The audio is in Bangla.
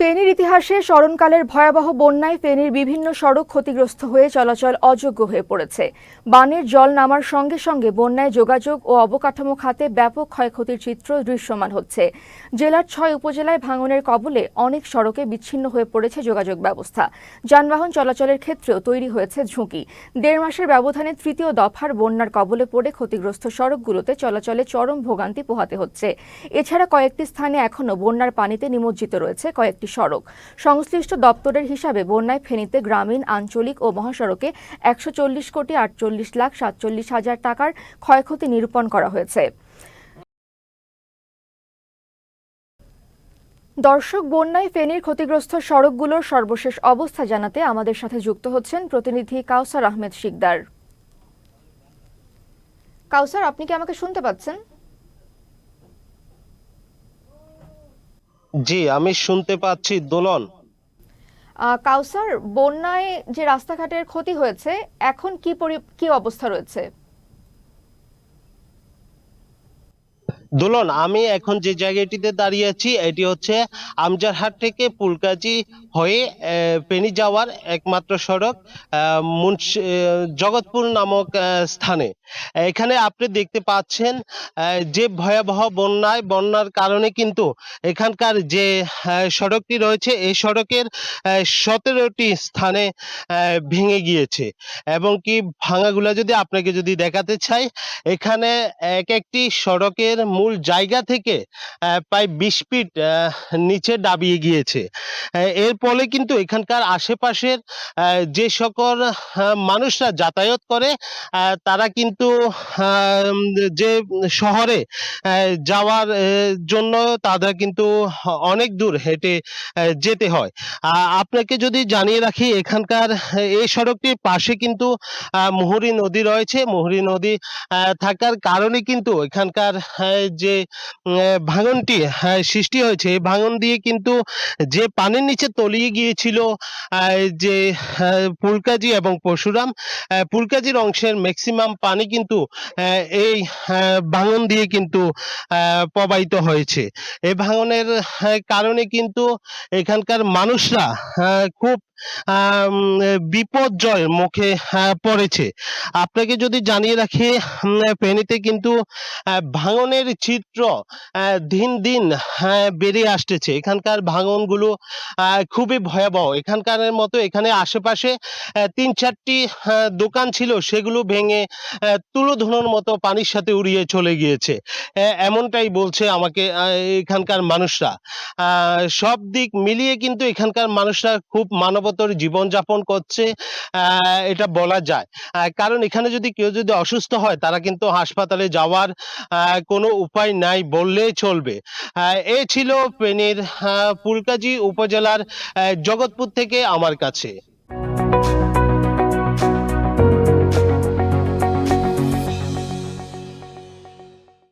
ফেনীর ইতিহাসে স্মরণকালের ভয়াবহ বন্যায় ফেনীর বিভিন্ন সড়ক ক্ষতিগ্রস্ত হয়ে চলাচল অযোগ্য হয়ে পড়েছে। বানের জল নামার সঙ্গে সঙ্গে বন্যায় যোগাযোগ ও অবকাঠামো খাতে ব্যাপক ক্ষয়ক্ষতির চিত্র দৃশ্যমান হচ্ছে। জেলার ছয় উপজেলায় ভাঙনের কবলে অনেক সড়কে বিচ্ছিন্ন হয়ে পড়েছে যোগাযোগ ব্যবস্থা। যানবাহন চলাচলের ক্ষেত্রেও তৈরি হয়েছে ঝুঁকি। দেড় মাসের ব্যবধানে তৃতীয় দফার বন্যার কবলে পড়ে ক্ষতিগ্রস্ত সড়কগুলোতে চলাচলে চরম ভোগান্তি পোহাতে হচ্ছে। এছাড়া কয়েকটি স্থানে এখনও বন্যার পানিতে নিমজ্জিত রয়েছে কয়েকটি সড়ক। সংশ্লিষ্ট দপ্তরের হিসাবে বন্যায় ফেনীতে গ্রামীণ, আঞ্চলিক ও মহাসড়কে একশো চল্লিশ কোটি আটচল্লিশ লাখ সাতচল্লিশ হাজার টাকার ক্ষয়ক্ষতি নিরূপণ করা হয়েছে। দর্শক, বন্যায় ফেনীর ক্ষতিগ্রস্ত সড়কগুলোর সর্বশেষ অবস্থা জানাতে আমাদের সাথে যুক্ত হচ্ছেন প্রতিনিধি কাউসার আহমেদ শিকদার। কাউসার, আপনি কি আমাকে শুনতে পাচ্ছেন? জি, আমি শুনতে পাচ্ছি দোলন। কাউসার, বন্যায় যে রাস্তাঘাটের ক্ষতি হয়েছে, এখন কি কি অবস্থা রয়েছে? দোলন, আমি এখন যে জায়গাটিতে দাঁড়িয়ে আছি, এটি হচ্ছে আমজারহাট থেকে পুলকাজি হয়ে ফেনী যাওয়ার একমাত্র সড়ক জগৎপুর নামক স্থানে। এখানে আপনি দেখতে পাচ্ছেন যে ভয়াবহ বন্যায়, বন্যার কারণে কিন্তু এখানকার যে সড়কটি রয়েছে, এই সড়কের সতেরোটি স্থানে ভেঙে গিয়েছে। এবং কি ভাঙাগুলা যদি আপনাকে যদি দেখাতে চাই, এখানে এক একটি সড়কের মূল জায়গা থেকে প্রায় বিশ ফিট নিচে দাবিয়ে গিয়েছে। এর ফলে কিন্তু এখানকার আশেপাশের যে সকল মানুষরা যাতায়াত করে তারা কিন্তু যে শহরে যাওয়ার জন্য তাদের কিন্তু অনেক দূর হেঁটে যেতে হয়। আপনাকে যদি জানিয়ে রাখি, এখানকার এই সড়কটির পাশে কিন্তু মুহুরী নদী রয়েছে। মুহুরী নদী থাকার কারণে কিন্তু এখানকার যে ভাঙনটি আহ, সৃষ্টি হয়েছে এই ভাঙন দিয়ে কিন্তু যে পানির নিচে তলিয়ে গিয়েছিল যে আহ, ফুলকাজি এবং পরশুরাম আহ, ফুলকাজির অংশের ম্যাক্সিমাম পানি কিন্তু এই আহ, ভাঙন দিয়ে কিন্তু প্রবাহিত হয়েছে। এই ভাঙনের কারণে কিন্তু এখানকার মানুষরা খুব বিপর্যয়ের মুখে পড়েছে। আপনাকে যদি জানিয়ে রাখি ফেনীতে কিন্তু ভাঙনের চিত্র দিন দিন বেড়ে আসতেছে। এখানকার ভাঙনগুলো খুবই ভয়াবহ। এখানকার মতো এখানে আশেপাশে তিন চারটি দোকান ছিল সেগুলো ভেঙে আহ, তুলো ধুনোর মতো পানির সাথে উড়িয়ে চলে গিয়েছে। এমনটাই বলছে আমাকে এখানকার মানুষরা। সব দিক মিলিয়ে কিন্তু এখানকার মানুষরা খুব মানবতর জীবনযাপন করছে এটা বলা যায়। কারণ এখানে যদি কেউ যদি অসুস্থ হয় তারা কিন্তু হাসপাতালে যাওয়ার কোনো উপায় নাই বললেই চলবে। এ ছিল আহ, ফুলকাজি উপজেলার জগৎপুর থেকে আমার কাছে।